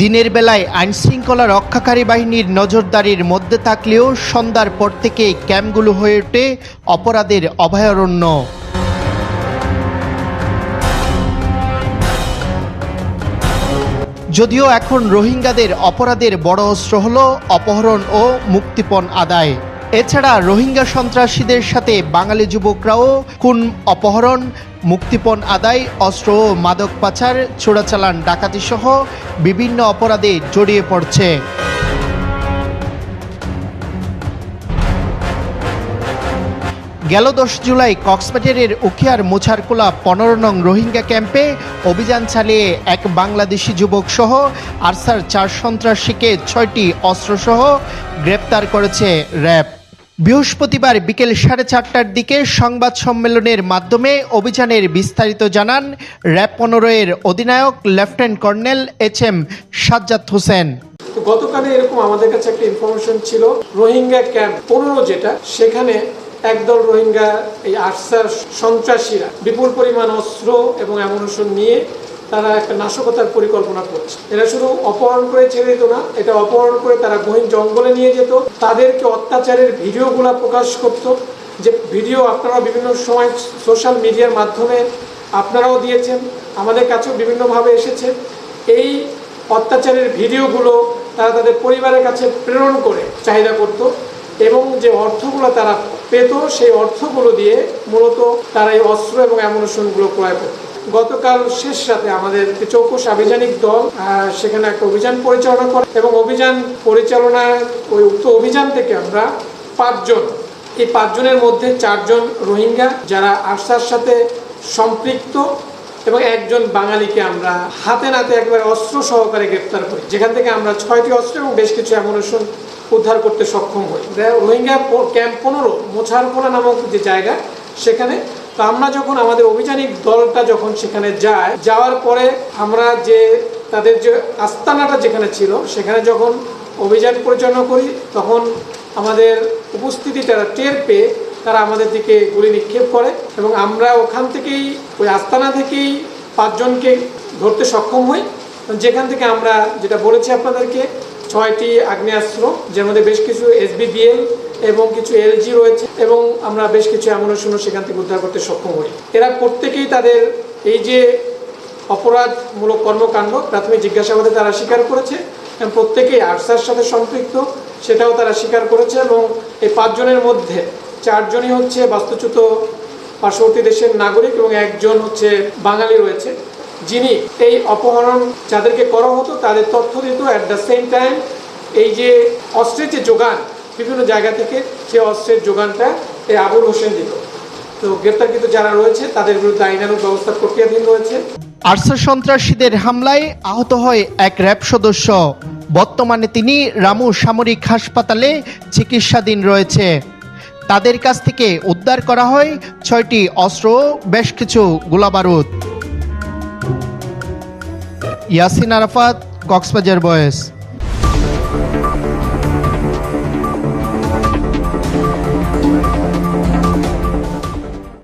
দিনের বেলায় আইনশৃঙ্খলা রক্ষাকারী বাহিনীর নজরদারির মধ্যে থাকলেও সন্ধ্যার পর থেকে ক্যাম্পগুলো হয়ে ওঠে অপরাধের অভয়ারণ্য। যদিও এখন রোহিঙ্গাদের অপরাধের বড় অস্ত্র হল অপহরণ ও মুক্তিপণ আদায়। এছাড়া রোহিঙ্গা সন্ত্রাসীদের সাথে বাঙালি যুবকরাও খুন, অপহরণ মুক্তিপণ আদায়, অস্ত্র ও মাদক পাচার, চোরাচালান ডাকাতি সহ বিভিন্ন অপরাধে জড়িয়ে পড়ছে। গেল দশ জুলাই কক্সবাজারের উখিয়ার মোছারকোলা পনেরো নং রোহিঙ্গা ক্যাম্পে অভিযান চালিয়ে এক বাংলাদেশি যুবক সহ আরসার চার সন্ত্রাসীকে ছয়টি অস্ত্রসহ গ্রেপ্তার করেছে র্যাব। বৃহস্পতিবার বিকেল সাড়ে চারটার দিকে সংবাদ সম্মেলনের মাধ্যমে অভিযানের বিস্তারিত জানান র্যাব পনেরো এর অধিনায়ক lieutenant colonel H M Sajjad Hossain. তো গতকালে এরকম আমাদের কাছে একটা ইনফরমেশন ছিল, রোহিঙ্গা ক্যাম্প পনেরো যেটা, সেখানে একদল রোহিঙ্গা এই আরসার সন্ত্রাসীরা বিপুল পরিমাণ অস্ত্র এবং অ্যামুনেশন নিয়ে তারা একটা নাশকতার পরিকল্পনা করছে। এরা শুধু অপহরণ করে ছেড়ে দিত না, এটা অপহরণ করে তারা গহীন জঙ্গলে নিয়ে যেত। তাদেরকে অত্যাচারের ভিডিওগুলো প্রকাশ করত, যে ভিডিও আপনারা বিভিন্ন সময় সোশ্যাল মিডিয়ার মাধ্যমে আপনারাও দিয়েছেন, আমাদের কাছেও বিভিন্নভাবে এসেছে। এই অত্যাচারের ভিডিওগুলো তারা তাদের পরিবারের কাছে প্রেরণ করে চাহিদা করত এবং যে অর্থগুলো তারা পেত, সেই অর্থগুলো দিয়ে মূলত তারা এই অস্ত্র এবং অ্যামুনেশনগুলো ক্রয় করত। গতকাল শেষ রাতে আমাদের চৌকস আভিযানিক দল সেখানে একটা অভিযান পরিচালনা করে এবং অভিযান পরিচালনায় ওই উক্ত অভিযান থেকে আমরা পাঁচজন, এই পাঁচজনের মধ্যে চারজন রোহিঙ্গা যারা আরসার সাথে সম্পৃক্ত এবং একজন বাঙালিকে আমরা হাতে নাতে একবার অস্ত্র সহকারে গ্রেপ্তার করি। যেখান থেকে আমরা ছয়টি অস্ত্র এবং বেশ কিছু অ্যামুনেশন উদ্ধার করতে সক্ষম হই। রোহিঙ্গা ক্যাম্প পনেরো মোছারকোলা নামক যে জায়গা, সেখানে তো আমরা যখন আমাদের অভিযানিক দলটা যখন সেখানে যায়, যাওয়ার পরে আমরা যে তাদের যে আস্তানাটা যেখানে ছিল, সেখানে যখন অভিযান পরিচালনা করি, তখন আমাদের উপস্থিতি তারা টের পেয়ে তারা আমাদের দিকে গুলি নিক্ষেপ করে এবং আমরা ওখান থেকেই, ওই আস্তানা থেকেই পাঁচজনকে ধরতে সক্ষম হই। যেখান থেকে আমরা যেটা বলেছি আপনাদেরকে ছয়টি আগ্নেয়াস্ত্র, যার মধ্যে বেশ কিছু এসবিবিএল এবং কিছু এলজি রয়েছে এবং আমরা বেশ কিছু অ্যামুনেশনও সেখান থেকে উদ্ধার করতে সক্ষম হই। এরা প্রত্যেকেই তাদের এই যে অপরাধমূলক কর্মকাণ্ড, প্রাথমিক জিজ্ঞাসাবাদে তারা স্বীকার করেছে এবং প্রত্যেকেই আরসার সাথে সম্পৃক্ত, সেটাও তারা স্বীকার করেছে এবং এই পাঁচজনের মধ্যে চারজনই হচ্ছে বাস্তুচ্যুত পার্শ্ববর্তী দেশের নাগরিক এবং একজন হচ্ছে বাঙালি রয়েছে। যিনি এই অপহরণ যাদেরকে করা হতো, তাদের তথ্য দিত অ্যাট দ্য সেম টাইম এই যে অস্ত্রের যে যোগান বিভিন্ন জায়গা থেকে, সেই অস্ত্রের যোগানটা এই আবুল হোসেন দিত। তো গ্রেপ্তারকৃত যারা রয়েছে, তাদের বিরুদ্ধে আইনানুগ ব্যবস্থা প্রক্রিয়াধীন রয়েছে। আরসা সন্ত্রাসীদের হামলায় আহত হয় এক র্যাব সদস্য। বর্তমানে তিনি রামু সামরিক হাসপাতালে চিকিৎসাধীন রয়েছে। তাদের কাছ থেকে উদ্ধার করা হয় ছয়টি অস্ত্র, বেশ কিছু গোলাবারুদ। ইয়াসিন আরাফাত কক্সবাজার বয়েস